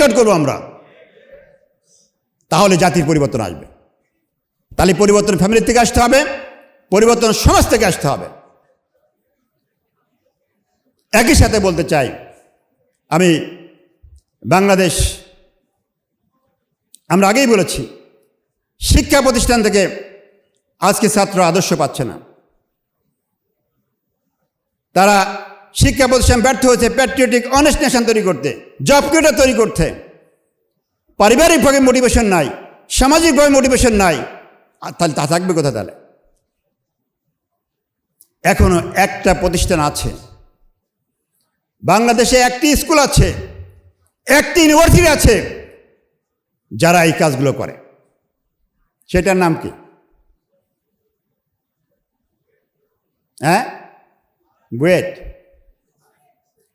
Boycott করব আমরা। তাহলে জাতির পরিবর্তন আসবে। তাহলে পরিবর্তন ফ্যামিলি থেকে আসতে হবে, পরিবর্তন সমাজ থেকে আসতে হবে। একই সাথে বলতে চাই, আমি বাংলাদেশ, আমরা আগেই বলেছি, শিক্ষা প্রতিষ্ঠান থেকে আজকে ছাত্র আদর্শ পাচ্ছে না। তারা শিক্ষা প্রতিষ্ঠান ব্যর্থ হয়েছে প্যাট্রিয়টিক অনেস্ট নেশন তৈরি করতে জব ক্রিয়েটার তৈরি করতে। পারিবারিকভাবে মোটিভেশন নাই, সামাজিকভাবে মোটিভেশন নাই। আর তাহলে তা থাকবে কোথা তাহলে? এখনও একটা প্রতিষ্ঠান আছে। বাংলাদেশে একটি স্কুল আছে, একটি ইউনিভার্সিটি আছে, যারা এই কাজগুলো করে। সেটার নাম কি? হ্যাঁ? বুয়েট।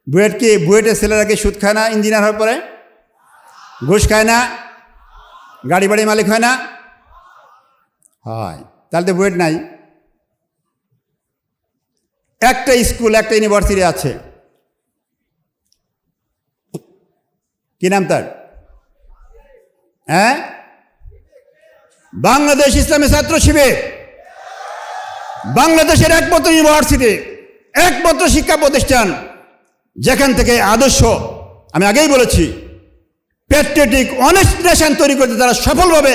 বুয়েট কি, বুয়েটের ছেলেরা কি সুদ খায় না, ইঞ্জিনিয়ার হওয়ার পরে? ঘুষ খায় না? গাড়ি বাড়ি মালিক হয় না? হয়। তাহলে তো বুয়েট নাই। একটা স্কুল, একটা ইউনিভার্সিটি আছে। কি নাম তার? হ্যাঁ? বাংলাদেশ ইসলামী ছাত্র শিবির। বাংলাদেশের একমাত্র ইউনিভার্সিটি, একমাত্র শিক্ষা প্রতিষ্ঠান। যেখান থেকে আদর্শ, আমি আগেই বলেছি প্যাট্রিয়টিক অনেস্ট নেশন তৈরি করতে তারা সফলভাবে,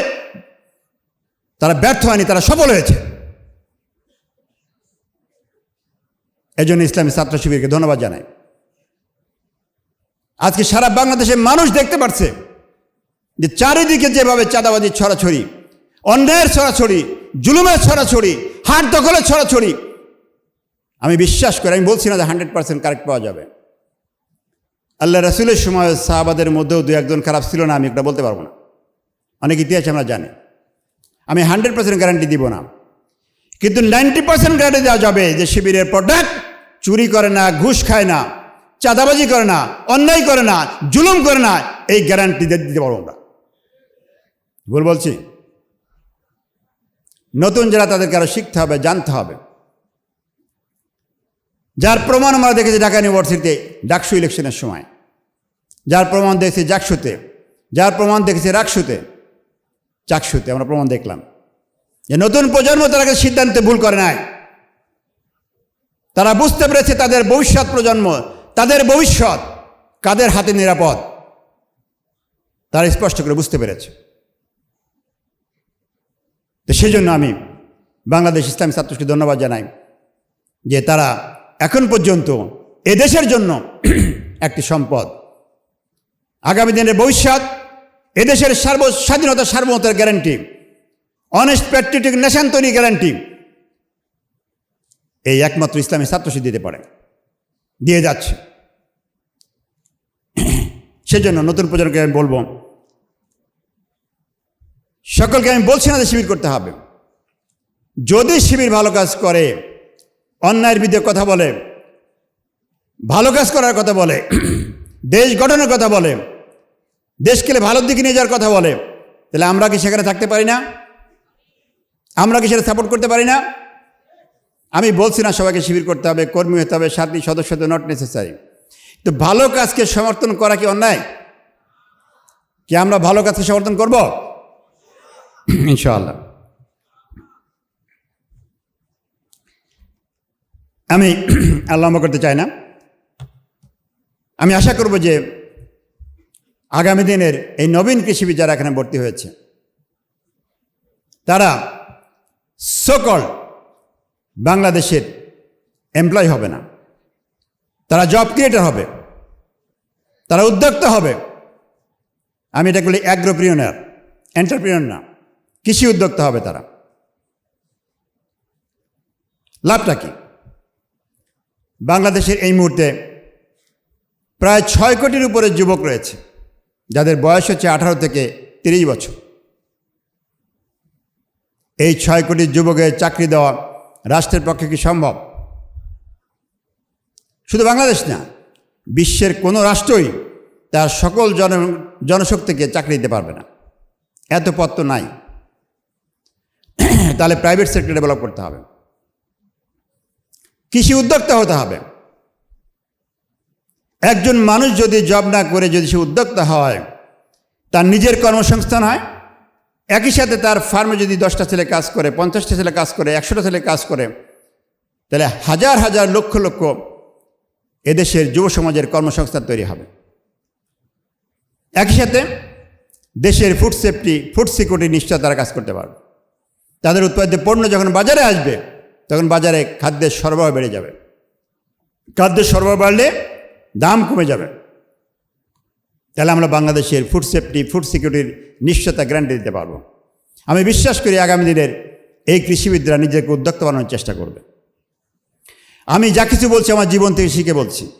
তারা ব্যর্থ হয়নি, তারা সফল হয়েছে। এজন্য ইসলামী ছাত্র শিবিরকে ধন্যবাদ জানাই। আজকে সারা বাংলাদেশের মানুষ দেখতে পাচ্ছে যে চারিদিকে যেভাবে চাঁদাবাজি, ছড়াছড়ি, অন্যায়ের ছড়াছড়ি, জুলুমের ছড়াছড়ি, হাট দখলের ছড়াছড়ি, আমি বিশ্বাস করি, আমি বলছি না যে হান্ড্রেড পার্সেন্ট কারেক্ট পাওয়া যাবে। আল্লাহ রাসুলের সময় সাহাবাদের মধ্যেও দু একজন খারাপ ছিল না, আমি একটা বলতে পারব না। অনেক ইতিহাস আমরা জানি। আমি হান্ড্রেড পার্সেন্ট গ্যারান্টি দিব না। কিন্তু নাইনটি পার্সেন্ট গ্যারান্টি দেওয়া যাবে যে শিবিরের প্রোডাক্ট চুরি করে না, ঘুষ খায় না, চাঁদাবাজি করে না, অন্যায় করে না, জুলুম করে না, এই গ্যারান্টি দিতে পারব আমরা। ভুল বলছি? নতুন যারা তাদেরকে আরও শিখতে হবে, জানতে হবে। যার প্রমাণ আমরা দেখেছি ঢাকা ইউনিভার্সিটিতে ডাকসু ইলেকশনের সময়। যার প্রমাণ দেখেছি জাকসুতে, যার প্রমাণ দেখেছি রাকসুতে, চাকসুতে, আমরা প্রমাণ দেখলাম। যে নতুন প্রজন্ম তারা সিদ্ধান্তে ভুল করে নাই। তারা বুঝতে পেরেছে তাদের ভবিষ্যৎ প্রজন্ম, তাদের ভবিষ্যৎ কাদের হাতে নিরাপদ। তারা স্পষ্ট করে বুঝতে পেরেছে। তো সেই জন্য আমি বাংলাদেশ ইসলামী ছাত্রকে ধন্যবাদ জানাই যে তারা এখন পর্যন্ত এদেশের জন্য একটি সম্পদ। আগামী দিনের ভবিষ্যৎ এদেশের সার্ব, স্বাধীনতা সার্বভৌমতার গ্যারান্টি অনেস্ট প্যাট্রিয়টিক নেশন তৈরি গ্যারান্টি এই একমাত্র ইসলামী ছাত্রশী দিতে পারে দিয়ে যাচ্ছে। সেজন্য নতুন প্রজন্মকে আমি বলব, সকলকে আমি বলছি না যে শিবির করতে হবে। যদি শিবির ভালো কাজ করে অন্যায়ের বিরুদ্ধে কথা বলে, ভালো কাজ করার কথা বলে, দেশ গঠনের কথা বলে, দেশকে ভালোর দিকে নিয়ে যাওয়ার কথা বলে, তাহলে আমরা কি সেখানে থাকতে পারি না? আমরা কি সেটা সাপোর্ট করতে পারি না? আমি বলছি না সবাইকে শিবির করতে হবে, কর্মী হতে হবে সাথী সদস্য হতে নট নেসেসারি তো ভালো কাজকে সমর্থন করা কি অন্যায়? কি আমরা ভালো কাজকে সমর্থন করব? ইনশাআল্লাহ। আমি আল্লাহ করতে চাই না। আমি আশা করব যে আগামী দিনের এই নবীন কৃষিবিদ যারা এখানে ভর্তি হয়েছে। তারা সকল বাংলাদেশের এমপ্লয় হবে না। তারা জব ক্রিয়েটার হবে। তারা উদ্যোক্তা হবে। আমি এটা বলি অ্যাগ্রোপ্রিয়নার এন্টারপ্রিয়নার না, কৃষি উদ্যোক্তা হবে তারা। লাভটা কি? বাংলাদেশের এই মুহূর্তে প্রায় ছয় কোটির উপরে যুবক রয়েছে, যাদের বয়স হচ্ছে আঠারো থেকে তিরিশ বছর। এই ছয় কোটি যুবকের চাকরি দেওয়া রাষ্ট্রের পক্ষে কি সম্ভব? শুধু বাংলাদেশ না, বিশ্বের কোনো রাষ্ট্রই তার সকল জন, জনশক্তিকে চাকরি দিতে পারবে না। এত পথ তো নাই। তাহলে প্রাইভেট সেক্টর ডেভেলপ করতে হবে। কৃষি উদ্যোক্তা হতে হবে। একজন মানুষ যদি জব না করে যদি সে উদ্যোক্তা হয়, তার নিজের কর্মসংস্থান হয়, একই সাথে তার ফার্মে যদি দশটা ছেলে কাজ করে, পঞ্চাশটা ছেলে কাজ করে, একশোটা ছেলে কাজ করে, তাহলে হাজার হাজার লক্ষ লক্ষ এদেশের যুব সমাজের কর্মসংস্থান তৈরি হবে। একই সাথে দেশের ফুড সেফটি ফুড সিকিউরিটি নিশ্চয় তারা কাজ করতে পারবে। তাদের উৎপাদিত পণ্য যখন বাজারে আসবে তখন বাজারে খাদ্যের সরবরাহ বেড়ে যাবে। খাদ্যের সরবরাহ বাড়লে দাম কমে যাবে। তাহলে আমরা বাংলাদেশের ফুড সেফটি ফুড সিকিউরিটির নিশ্চয়তা গ্যারান্টি দিতে পারব। আমি বিশ্বাস করি আগামী দিনের এই কৃষিবিদরা নিজেকে উদ্যোক্তা বানানোর চেষ্টা করবে। আমি যা কিছু বলছি আমার জীবন থেকে শিখে বলছি।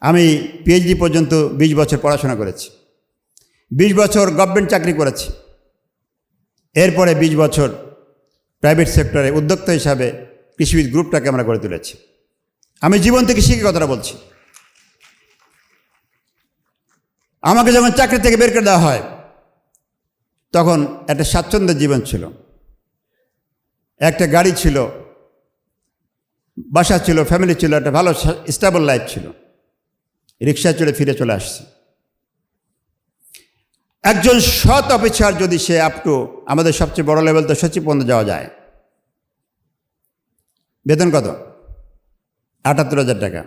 আমি পিএইচডি পর্যন্ত বিশ বছর পড়াশোনা করেছি। বিশ বছর গভর্নমেন্ট চাকরি করেছি। এরপরে বিশ বছর প্রাইভেট সেক্টরে উদ্যোক্তা হিসাবে কৃষিবিদ গ্রুপটাকে আমরা গড়ে তুলেছি। আমি জীবন থেকে শিখে কথাটা বলছি। আমাকে যখন চাকরি থেকে বের করে দেওয়া হয়, তখন একটা স্বাচ্ছন্দ্যের জীবন ছিল। একটা গাড়ি ছিল, বাসা ছিল ফ্যামিলি ছিল, একটা ভালো স্টেবল লাইফ ছিল। রিক্সা চড়ে ফিরে চলে আসছি। একজন সৎ অফিসার যদি সে আপ টু আমাদের সবচেয়ে বড় লেভেল তো সচিব পর্যন্ত যাওয়া যায়। বেতন কত? আটাত্তর হাজার টাকা।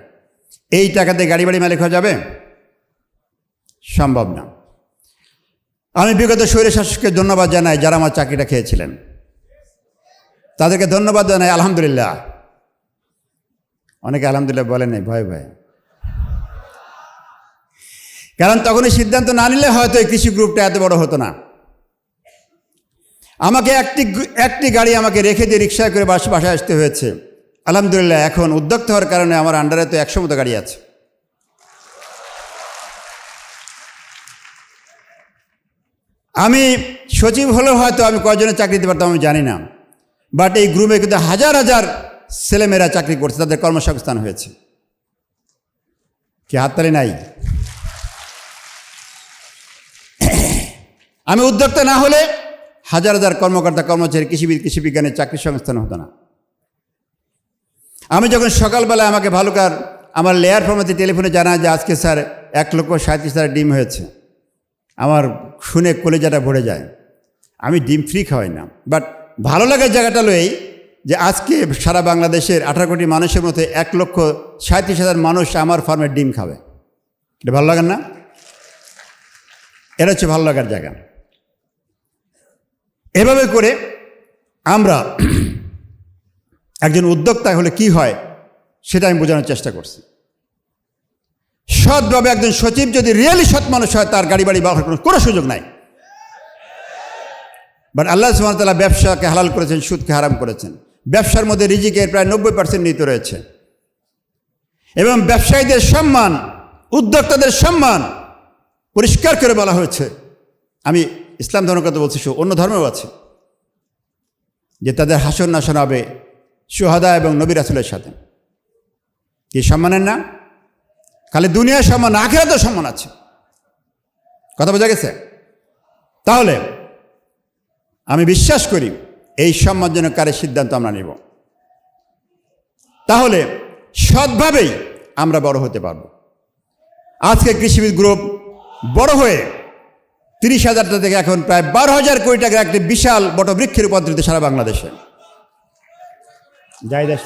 এই টাকাতে গাড়ি বাড়ি মালিক হওয়া যাবে? সম্ভব না। আমি বিগত স্বৈর শাসককে ধন্যবাদ জানাই যারা আমার চাকরিটা খেয়েছিলেন। তাদেরকে ধন্যবাদ জানাই, আলহামদুলিল্লাহ। অনেকে আলহামদুলিল্লাহ বলে নেই, ভয় ভয়। কারণ তখন এই সিদ্ধান্ত না নিলে হয়তো এই কৃষি গ্রুপটা এত বড় হতো না। আমাকে একটি একটি গাড়ি আমাকে রেখে দিয়ে রিক্সায় করে বাস, বাসায় আসতে হয়েছে। আলহামদুলিল্লাহ, এখন উদ্যোক্তা হওয়ার কারণে আমার আন্ডারে তো একশো মতো গাড়ি আছে। আমি সচিব হলেও হয়তো আমি কয়জনের চাকরি দিতে পারতাম আমি জানি না। বাট এই গ্রুপে কিন্তু হাজার হাজার ছেলেমেয়েরা চাকরি করছে, তাদের কর্মসংস্থান হয়েছে। কি হাততালি নাই। আমি উদ্যোক্তা না হলে হাজার হাজার কর্মকর্তা, কর্মচারী, কৃষিবিদ কৃষিবিজ্ঞানের চাকরি সংস্থান হতো না। আমি যখন সকালবেলা আমাকে ভালুকার আমার লেয়ার ফর্মাতে টেলিফোনে জানায় যে আজকে স্যার এক লক্ষ সাঁত্রিশ হাজার ডিম হয়েছে, আমার শুনে কলেজাটা ভরে যায়। আমি ডিম ফ্রি খাওয়াই না। বাট ভালো লাগার জায়গাটা লই যে আজকে সারা বাংলাদেশের আঠারো কোটি মানুষের মধ্যে এক লক্ষ সাঁত্রিশ হাজার মানুষ আমার ফার্মের ডিম খাবে। এটা ভালো লাগার না? এটা হচ্ছে ভালো লাগার জায়গা। এভাবে করে আমরা একজন উদ্যোক্তা হলে কি হয় সেটা আমি বোঝানোর চেষ্টা করছি। সৎভাবে একজন সচিব যদি রিয়েলি সৎ মানুষ হয়, তার গাড়ি বাড়ি ব্যবহার করার কোনো সুযোগ নাই। বাট আল্লাহ সুমতাল্লাহ ব্যবসাকে হালাল করেছেন, সুদকে হারাম করেছেন। ব্যবসার মধ্যে রিজিকের প্রায় নব্বই পার্সেন্ট নিহিত রয়েছে। এবং ব্যবসায়ীদের সম্মান, উদ্যোক্তাদের সম্মান পরিষ্কার করে বলা হয়েছে। আমি ইসলাম ধর্মের কথা বলছি অন্য ধর্মেও আছে, যে তাদের হাসন নাসন হবে সুহাদা এবং নবীর আসলের সাথে। কি সম্মানের না? খালি দুনিয়ার সম্মান আখেরাতেও সম্মান আছে। কথা বোঝা গেছে? তাহলে আমি বিশ্বাস করি, এই সম্মানজনক কারের সিদ্ধান্ত আমরা নেব। তাহলে সৎভাবেই আমরা বড় হতে পারব। আজকে কৃষিবিদ গ্রুপ বড় হয়ে তিরিশ হাজারটা থেকে এখন প্রায় বারো হাজার কোটি টাকার একটি বিশাল বটবৃক্ষে রূপান্তরিত সারা বাংলাদেশে। যাই দেশ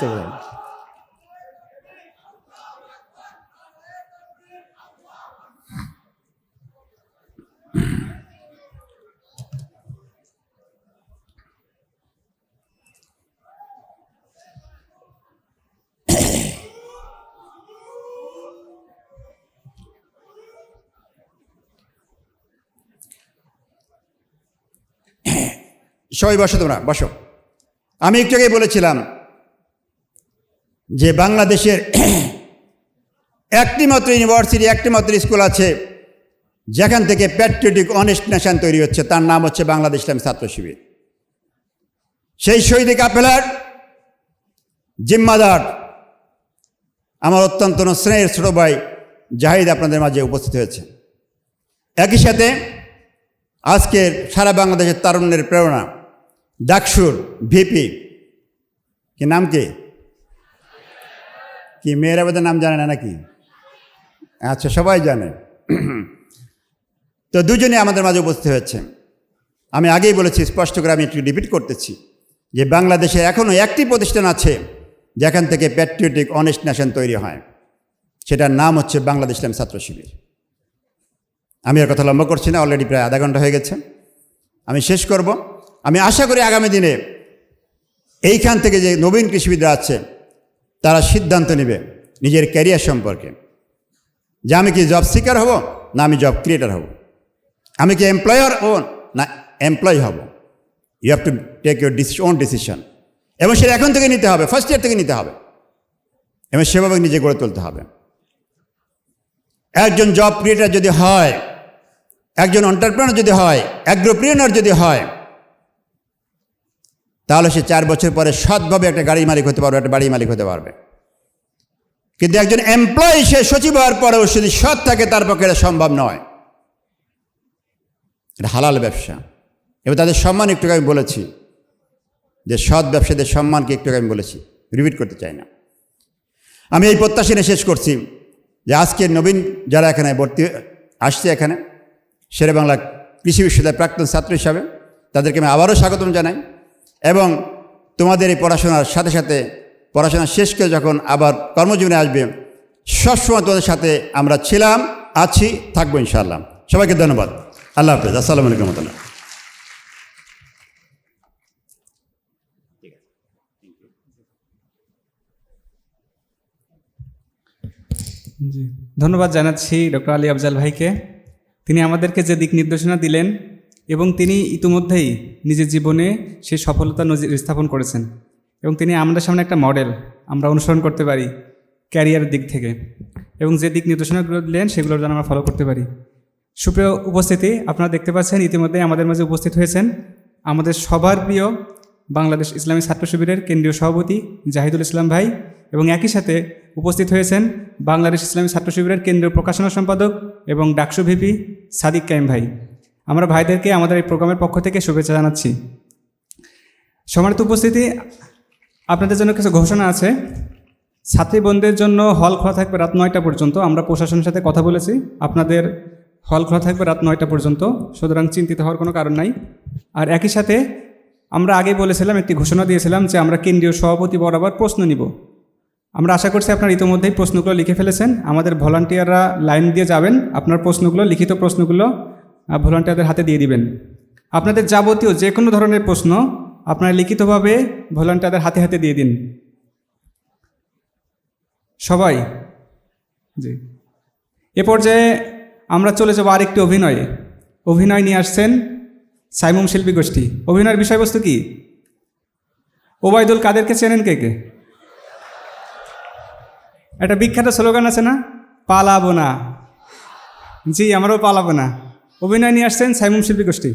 সবাই বসো তোমরা, বসো। আমি একটু আগেই বলেছিলাম যে বাংলাদেশের একটি মাত্র ইউনিভার্সিটি একটি মাত্র স্কুল আছে যেখান থেকে প্যাট্রিয়টিক অনেস্ট নেশন তৈরি হচ্ছে, তার নাম হচ্ছে বাংলাদেশ ইসলাম ছাত্র শিবির। সেই শহীদ কাপেলার জিম্মাদার আমার অত্যন্ত স্নেহের ছোট ভাই জাহিদ আপনাদের মাঝে উপস্থিত হয়েছে। একই সাথে আজকের সারা বাংলাদেশের তারুণ্যের প্রেরণা ডাকসুর ভিপি। কি নাম কি? কি মেয়েরা বোধহয় নাম জানে না নাকি? আচ্ছা সবাই জানে। তো দুজনে আমাদের মাঝে উপস্থিত হয়েছে। আমি আগেই বলেছি, স্পষ্ট করে আমি একটু রিপিট করতেছি যে বাংলাদেশে এখনও একটি প্রতিষ্ঠান আছে যেখান থেকে প্যাট্রিয়টিক অনেস্ট নেশন তৈরি হয়। সেটার নাম হচ্ছে বাংলাদেশ ইসলাম ছাত্র শিবির। আমি আর কথা লম্বা করছি না অলরেডি প্রায় আধা ঘণ্টা হয়ে গেছে। আমি শেষ করব। আমি আশা করি আগামী দিনে এইখান থেকে যে নবীন কৃষিবিদরা আছে, তারা সিদ্ধান্ত নেবে নিজের ক্যারিয়ার সম্পর্কে। যে আমি কি জব সিকার হব না আমি জব ক্রিয়েটার হব? আমি কি এমপ্লয়ার হব না এমপ্লয় হব? You have to take your own decision এবং সেটা এখন থেকে নিতে হবে ফার্স্ট ইয়ার থেকে নিতে হবে। এবং সেভাবে নিজে গড়ে তুলতে হবে। একজন জব ক্রিয়েটার যদি হয়, একজন অন্টারপ্রেনার যদি হয় অ্যাগ্রোপ্রিয়নার যদি হয় তাহলে সে চার বছর পরে সৎভাবে একটা গাড়ির মালিক হতে পারবে, একটা বাড়ির মালিক হতে পারবে। কিন্তু একজন এমপ্লয়ি সে সচিব হওয়ার পরেও যদি সৎ থাকে, তার পক্ষে এটা সম্ভব নয়। এটা হালাল ব্যবসা। এবং তাদের সম্মান একটু আমি বলেছি। যে সৎ ব্যবসাদের সম্মানকে একটু আমি বলেছি। রিপিট করতে চাই না। আমি এই প্রত্যাশা নিয়ে শেষ করছি যে আজকের নবীন যারা এখানে ভর্তি আসছে এখানে শেরে বাংলা কৃষি বিশ্ববিদ্যালয়ের প্রাক্তন ছাত্র হিসাবে, তাদেরকে আমি আবারও স্বাগতম জানাই। এবং তোমাদের এই পড়াশোনার সাথে সাথে পড়াশোনা শেষ করে যখন আবার কর্মজীবনে আসবে, সবসময় তোমাদের সাথে আমরা ছিলাম, আছি, থাকব ইনশাআল্লাহ। সবাইকে ধন্যবাদ। আল্লাহ হাফেজ। আসসালামু আলাইকুম রহমতুল্লাহ। জি। ধন্যবাদ জানাচ্ছি ডক্টর আলী আফজাল ভাইকে। তিনি আমাদেরকে যে দিক নির্দেশনা দিলেন এবং তিনি ইতিমধ্যেই নিজের জীবনে সেই সফলতা নজির স্থাপন করেছেন। এবং তিনি আমাদের সামনে একটা মডেল আমরা অনুসরণ করতে পারি ক্যারিয়ারের দিক থেকে। এবং যে দিক নির্দেশনাগুলো দিলেন সেগুলো যেন আমরা ফলো করতে পারি। সুপ্রিয় উপস্থিতি, আপনারা দেখতে পাচ্ছেন ইতিমধ্যে আমাদের মাঝে উপস্থিত হয়েছেন আমাদের সবার প্রিয় বাংলাদেশ ইসলামী ছাত্র শিবিরের কেন্দ্রীয় সভাপতি জাহিদুল ইসলাম ভাই এবং একই সাথে উপস্থিত হয়েছেন বাংলাদেশ ইসলামী ছাত্র শিবিরের কেন্দ্রীয় প্রকাশনা সম্পাদক এবং ডাকসু ভিপি সাদিক কাইম ভাই। আমরা ভাইদেরকে আমাদের এই প্রোগ্রামের পক্ষ থেকে শুভেচ্ছা জানাচ্ছি। সম্মানিত উপস্থিতি, আপনাদের জন্য কিছু ঘোষণা আছে। ছাত্রী বোনদের জন্য হল খোলা থাকবে রাত নয়টা পর্যন্ত। আমরা প্রশাসনের সাথে কথা বলেছি। আপনাদের হল খোলা থাকবে রাত নয়টা পর্যন্ত। সুতরাং চিন্তিত হওয়ার কোনো কারণ নাই। আর একই সাথে আমরা আগেই বলেছিলাম, একটি ঘোষণা দিয়েছিলাম যে আমরা কেন্দ্রীয় সভাপতি বরাবর প্রশ্ন নিব। আমরা আশা করছি আপনারা ইতিমধ্যেই প্রশ্নগুলো লিখে ফেলেছেন। আমাদের ভলান্টিয়াররা লাইন দিয়ে যাবেন। আপনার প্রশ্নগুলো, লিখিত প্রশ্নগুলো ভলান্টিয়ারদের হাতে দিয়ে দিবেন। আপনাদের যাবতীয় যে কোনো ধরনের প্রশ্ন আপনারা লিখিতভাবে ভলান্টিয়ারদের হাতে হাতে দিয়ে দিন। সবাই? জি। এ পর্যায়ে আমরা চলে যাব আরেকটি অভিনয়ে। অভিনয় নিয়ে আসছেন সাইমুম শিল্পী গোষ্ঠী। অভিনয়ের বিষয়বস্তু কি? ওবায়দুল কাদেরকে চেনেন কে কে? একটা বিখ্যাত স্লোগান আছে না? পালাবো না। জি, আমারও পালাবো না। অভিনয় নিয়ে আসছেন সাইমুম শিল্পী গোষ্ঠী।